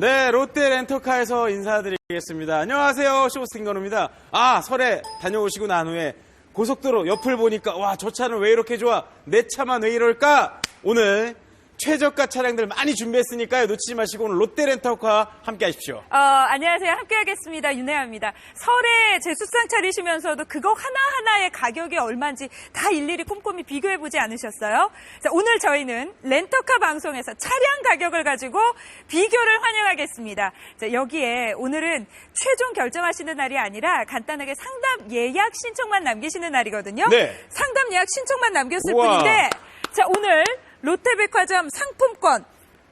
네, 롯데 렌터카에서 인사드리겠습니다. 안녕하세요, 쇼스팅건우입니다. 아, 설에 다녀오시고 난 후에 고속도로 옆을 보니까 와, 저 차는 왜 이렇게 좋아? 내 차만 왜 이럴까? 오늘 최저가 차량들 많이 준비했으니까요. 놓치지 마시고 오늘 롯데 렌터카 함께 하십시오. 어, 안녕하세요. 함께하겠습니다. 윤혜아입니다. 설에 제수상 차리시면서도 그거 하나하나의 가격이 얼마인지 다 일일이 꼼꼼히 비교해보지 않으셨어요? 자, 오늘 저희는 렌터카 방송에서 차량 가격을 가지고 비교를 환영하겠습니다. 자, 여기에 오늘은 최종 결정하시는 날이 아니라 간단하게 상담 예약 신청만 남기시는 날이거든요. 네. 상담 예약 신청만 남겼을 우와. 뿐인데 자, 오늘 롯데백화점 상품권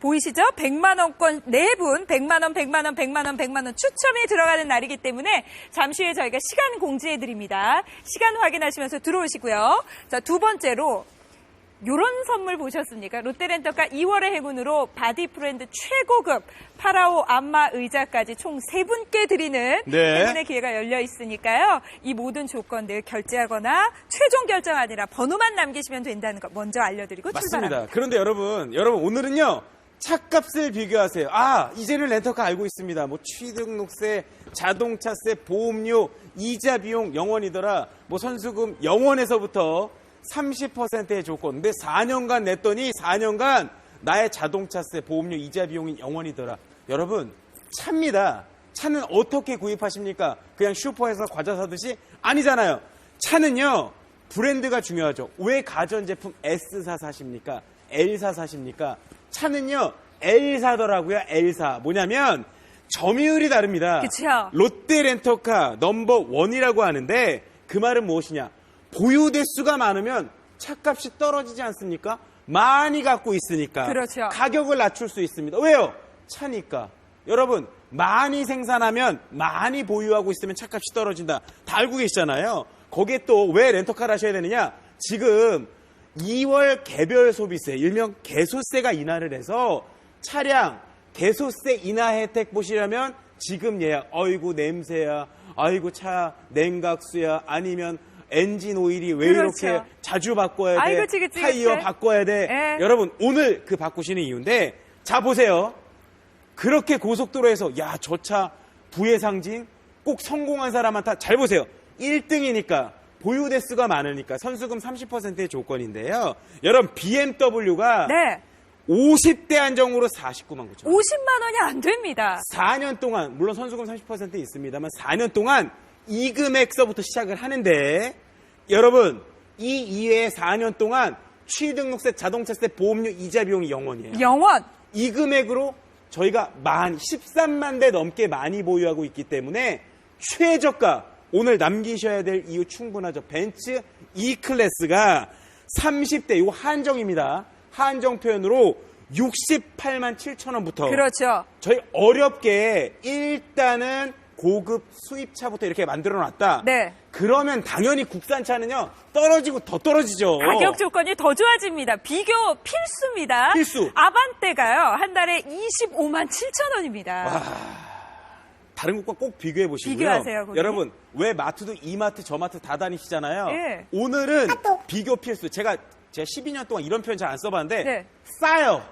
보이시죠? 100만 원권 네 분 100만 원, 100만 원, 100만 원, 100만 원 추첨이 들어가는 날이기 때문에 잠시 후에 저희가 시간 공지해 드립니다. 시간 확인하시면서 들어오시고요. 자, 두 번째로 요런 선물 보셨습니까? 롯데렌터카 2월의 행운으로 바디 프렌드 최고급 파라오 안마 의자까지 총세 분께 드리는 네. 행운의 기회가 열려 있으니까요. 이 모든 조건들 결제하거나 최종 결정 아니라 번호만 남기시면 된다는 거 먼저 알려드리고 출발합니다. 맞습니다. 그런데 여러분, 여러분 오늘은요 차값을 비교하세요. 아 이제는 렌터카 알고 있습니다. 뭐 취등록세, 자동차세, 보험료, 이자 비용 영원이더라. 뭐 선수금 영원에서부터 30%의 조건. 근데 4년간 냈더니 4년간 나의 자동차세, 보험료, 이자 비용이 영원이더라. 여러분 차입니다. 차는 어떻게 구입하십니까? 그냥 슈퍼에서 과자 사듯이 아니잖아요. 차는요 브랜드가 중요하죠. 왜 가전제품 S사 사십니까? L사 사십니까? 차는요 L사더라고요. L사 뭐냐면 점유율이 다릅니다. 그쵸. 롯데 렌터카 넘버 원이라고 하는데 그 말은 무엇이냐? 보유 대수가 많으면 차값이 떨어지지 않습니까? 많이 갖고 있으니까 그렇죠. 가격을 낮출 수 있습니다. 왜요? 차니까. 여러분 많이 생산하면 많이 보유하고 있으면 차값이 떨어진다. 다 알고 계시잖아요. 거기에 또 왜 렌터카를 하셔야 되느냐? 지금 2월 개별 소비세, 일명 개소세가 인하를 해서 차량 개소세 인하 혜택 보시려면 지금 예약. 어이구 냄새야. 아이고 차 냉각수야. 아니면 엔진 오일이 왜 그렇죠. 이렇게 자주 바꿔야 돼? 아이고, 그치, 그치, 타이어 그치. 바꿔야 돼. 예. 여러분 오늘 그 바꾸시는 이유인데 자 보세요. 그렇게 고속도로에서 야 저 차 부의 상징 꼭 성공한 사람한테 잘 보세요. 1등이니까 보유 대수가 많으니까 선수금 30%의 조건인데요. 여러분 BMW가 네. 50대 한정으로 49만 9천 원. 50만 원이 안 됩니다. 4년 동안 물론 선수금 30% 있습니다만 4년 동안 이 금액서부터 시작을 하는데 여러분 이 이외에 4년 동안 취등록세, 자동차세, 보험료, 이자 비용이 영원이에요. 영원. 이 금액으로 저희가 만 13만 대 넘게 많이 보유하고 있기 때문에 최저가 오늘 남기셔야 될 이유 충분하죠. 벤츠 E 클래스가 30대 이거 한정입니다. 한정 표현으로 68만 7천 원부터 그렇죠. 저희 어렵게 일단은 고급 수입차부터 이렇게 만들어 놨다. 네. 그러면 당연히 국산차는요 떨어지고 더 떨어지죠. 가격 조건이 더 좋아집니다. 비교 필수입니다. 필수. 아반떼가요. 한 달에 25만 7천 원입니다. 다른 곳과 꼭 비교해 보시고요. 비교하세요, 거기. 여러분 왜 마트도 이마트 저마트 다 다니시잖아요. 예. 오늘은 비교 필수. 제가 제가 12년 동안 이런 표현 잘 안 써봤는데 네. 싸요.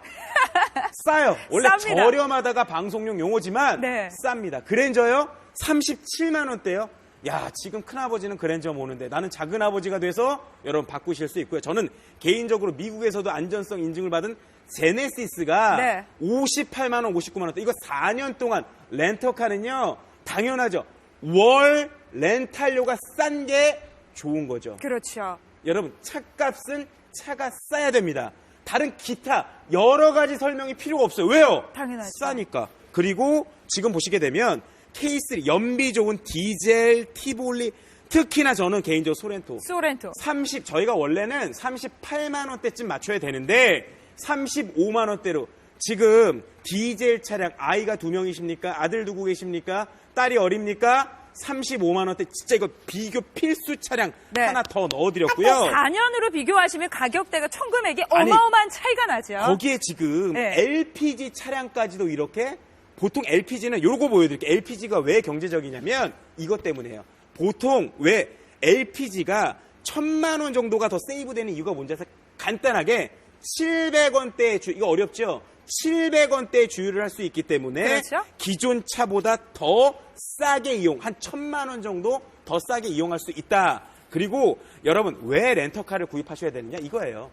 싸요. 원래 쌉니다. 저렴하다가 방송용 용어지만 네. 쌉니다. 그랜저요 37만 원대요. 야 지금 큰아버지는 그랜저 모는데 나는 작은 아버지가 돼서 여러분 바꾸실 수 있고요. 저는 개인적으로 미국에서도 안전성 인증을 받은 제네시스가 네. 58만 원, 59만 원대. 이거 4년 동안 렌터카는요. 당연하죠. 월 렌탈료가 싼 게 좋은 거죠. 그렇죠. 여러분 차값은 차가 싸야 됩니다. 다른 기타 여러 가지 설명이 필요가 없어요. 왜요? 당연하죠. 싸니까. 그리고 지금 보시게 되면 K3 연비 좋은 디젤 티볼리 특히나 저는 개인적으로 소렌토 소렌토. 30 저희가 원래는 38만 원대쯤 맞춰야 되는데 35만 원대로 지금 디젤 차량 아이가 두 명이십니까? 아들 두고 계십니까? 딸이 어립니까? 35만 원대 진짜 이거 비교 필수 차량 네. 하나 더 넣어드렸고요. 4년으로 비교하시면 가격대가 총 금액이 아니, 어마어마한 차이가 나죠. 거기에 지금 네. LPG 차량까지도 이렇게 보통 LPG는 요거 보여드릴게요. LPG가 왜 경제적이냐면 이것 때문에요. 보통 왜 LPG가 천만 원 정도가 더 세이브되는 이유가 뭔지 아세요? 간단하게 700원대 주 이거 어렵죠? 700원대 주유를 할 수 있기 때문에 그렇죠. 기존 차보다 더 싸게 이용, 한 천만 원 정도 더 싸게 이용할 수 있다. 그리고 여러분 왜 렌터카를 구입하셔야 되느냐 이거예요.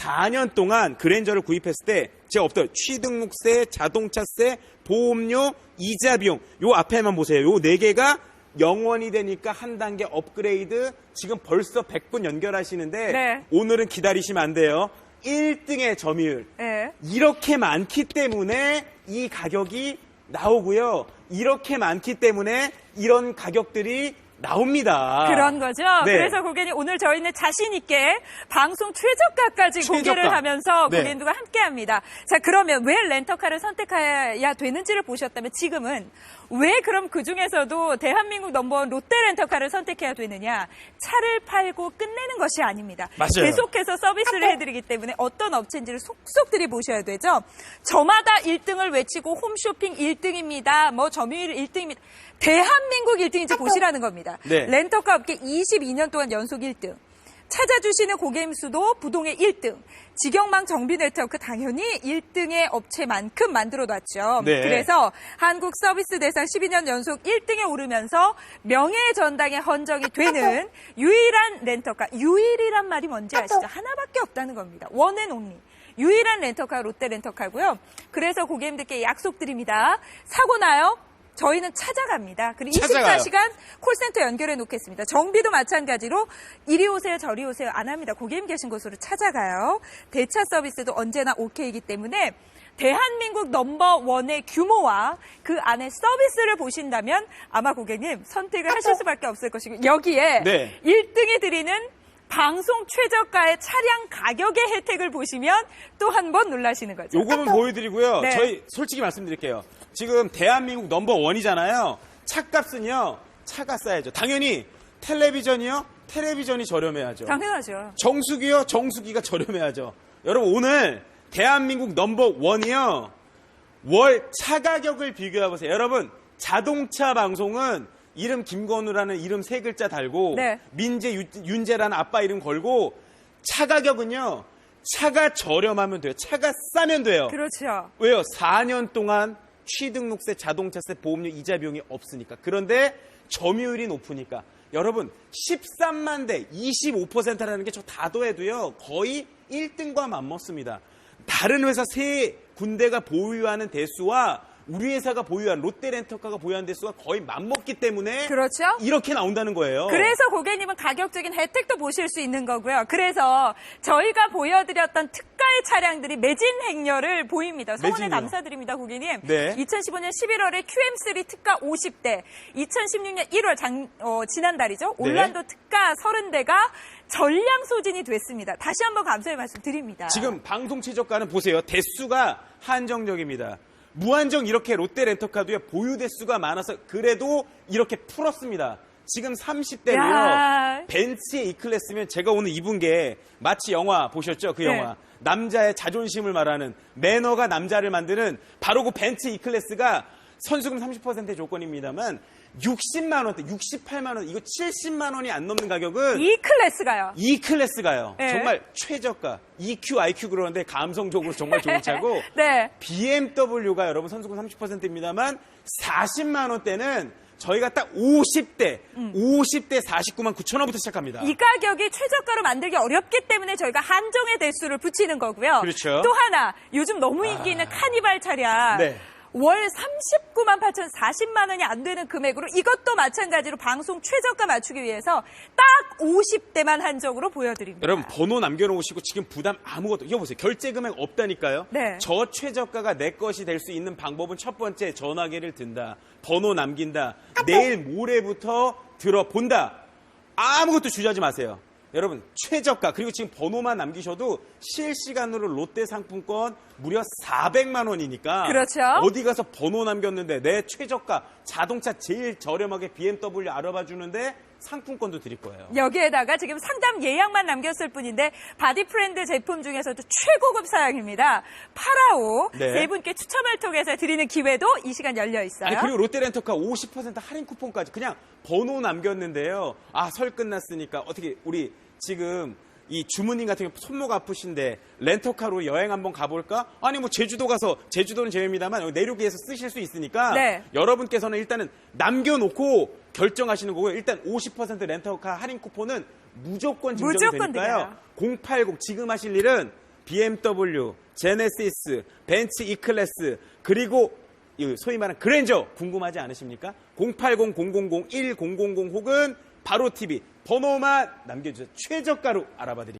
4년 동안 그랜저를 구입했을 때 제가 없던 취등록세, 자동차세, 보험료, 이자 비용 요 앞에만 보세요. 요 네 개가 영원이 되니까 한 단계 업그레이드 지금 벌써 100분 연결하시는데 네. 오늘은 기다리시면 안 돼요. 1등의 점유율 예. 이렇게 많기 때문에 이 가격이 나오고요. 이렇게 많기 때문에 이런 가격들이 나옵니다. 그런 거죠. 네. 그래서 고객님 오늘 저희는 자신 있게 방송 최저가까지 최저가. 공개를 하면서 네. 고객님들과 함께합니다. 자 그러면 왜 렌터카를 선택해야 되는지를 보셨다면 지금은 왜 그럼 그 중에서도 대한민국 넘버원 롯데 렌터카를 선택해야 되느냐? 차를 팔고 끝내는 것이 아닙니다. 맞아요. 계속해서 서비스를 해드리기 때문에 어떤 업체인지를 속속들이 보셔야 되죠. 저마다 1등을 외치고 홈쇼핑 1등입니다. 뭐 점유율 1등입니다. 대한민국 1등인지 보시라는 겁니다. 네. 렌터카 업계 22년 동안 연속 1등. 찾아주시는 고객님 수도 부동의 1등. 직영망 정비 네트워크 당연히 1등의 업체만큼 만들어 놨죠. 네. 그래서 한국 서비스 대상 12년 연속 1등에 오르면서 명예의 전당에 헌정이 되는 유일한 렌터카. 유일이란 말이 뭔지 아시죠? 하나밖에 없다는 겁니다. 원앤 온리. 유일한 렌터카 롯데 렌터카고요. 그래서 고객님들께 약속드립니다. 사고 나요? 저희는 찾아갑니다. 그리고 찾아가요. 24시간 콜센터 연결해 놓겠습니다. 정비도 마찬가지로 이리 오세요, 저리 오세요 안 합니다. 고객님 계신 곳으로 찾아가요. 대차 서비스도 언제나 오케이이기 때문에 대한민국 넘버 원의 규모와 그 안에 서비스를 보신다면 아마 고객님 선택을 하실 수밖에 없을 것이고 여기에 네. 1등이 드리는 방송 최저가의 차량 가격의 혜택을 보시면 또 한 번 놀라시는 거죠. 요거는 보여드리고요. 네. 저희 솔직히 말씀드릴게요. 지금 대한민국 넘버 원이잖아요. 차값은요. 차가 싸야죠. 당연히 텔레비전이요. 텔레비전이 저렴해야죠. 당연하죠. 정수기요. 정수기가 저렴해야죠. 여러분 오늘 대한민국 넘버 원이요. 월 차 가격을 비교해 보세요. 여러분 자동차 방송은 이름 김건우라는 이름 세 글자 달고 네. 민재 유- 윤재라는 아빠 이름 걸고 차 가격은요. 차가 저렴하면 돼요. 차가 싸면 돼요. 그렇죠. 왜요? 4년 동안 취등록세, 자동차세, 보험료, 이자 비용이 없으니까. 그런데 점유율이 높으니까. 여러분, 13만 대, 25%라는 게 저다 더해도요, 거의 1등과 맞먹습니다. 다른 회사 세 군데가 보유하는 대수와 우리 회사가 보유한 롯데렌터카가 보유한 대수가 거의 맞먹기 때문에 그렇죠. 이렇게 나온다는 거예요. 그래서 고객님은 가격적인 혜택도 보실 수 있는 거고요. 그래서 저희가 보여드렸던 특가의 차량들이 매진 행렬을 보입니다. 성원에 매진이요. 감사드립니다, 고객님. 네. 2015년 11월에 QM3 특가 50대, 2016년 1월 장, 어, 지난달이죠. 네. 올란도 특가 30대가 전량 소진이 됐습니다. 다시 한번 감사의 말씀 드립니다. 지금 방송 최저가는 보세요. 대수가 한정적입니다. 무한정 이렇게 롯데 렌터카도요. 보유 대수가 많아서 그래도 이렇게 풀었습니다. 지금 30대로요. 야. 벤츠의 E 클래스면 제가 오늘 입은 게 마치 영화 보셨죠? 그 네. 영화. 남자의 자존심을 말하는 매너가 남자를 만드는 바로 그 벤츠 E 클래스가 선수금 30%의 조건입니다만 60만 원대, 68만 원, 이거 70만 원이 안 넘는 가격은 이 클래스가요. E 클래스가요. 네. 정말 최저가. EQ, IQ 그러는데 감성적으로 정말 좋은 차고 네. BMW가 여러분 선수금 30%입니다만 40만 원대는 저희가 딱 50대, 50대 49만 9천 원부터 시작합니다. 음. 이 가격이 최저가로 만들기 어렵기 때문에 저희가 한정의 대수를 붙이는 거고요. 그렇죠. 또 하나 요즘 너무 인기 있는 카니발 차량. 네. 월 39만 8천 40만 원이 안 되는 금액으로 이것도 마찬가지로 방송 최저가 맞추기 위해서 딱 50대만 한정으로 보여드립니다. 여러분 번호 남겨놓으시고 지금 부담 아무것도 이거 보세요 결제 금액 없다니까요. 네. 저 최저가가 내 것이 될 수 있는 방법은 첫 번째 전화기를 든다, 번호 남긴다, 내일 모레부터 들어본다. 아무것도 주저하지 마세요. 여러분 최저가 그리고 지금 번호만 남기셔도 실시간으로 롯데 상품권 무려 400만 원이니까 그렇죠. 어디 가서 번호 남겼는데 내 최저가 자동차 제일 저렴하게 BMW 알아봐 주는데 상품권도 드릴 거예요. 여기에다가 지금 상담 예약만 남겼을 뿐인데 바디프렌드 제품 중에서도 최고급 사양입니다. 파라오 네. 세 분께 추첨을 통해서 드리는 기회도 이 시간 열려 있어요. 아니 그리고 롯데렌터카 50% 할인 쿠폰까지 그냥 번호 남겼는데요. 아 설 끝났으니까 어떻게 우리 지금 이 주무님 같은 경우 손목 아프신데 렌터카로 여행 한번 가볼까? 아니 뭐 제주도 가서 제주도는 제외입니다만 내륙에서 쓰실 수 있으니까 네. 여러분께서는 일단은 남겨놓고 결정하시는 거고요. 일단 50% 렌터카 할인 쿠폰은 무조건 증정이 무조건 되니까요. 080 지금 하실 일은 BMW, 제네시스, 벤츠 E클래스 그리고 이 소위 말하는 그랜저 궁금하지 않으십니까? 080-000-1000 혹은 바로 TV 번호만 남겨주세요. 최저가로 알아봐 드릴게요.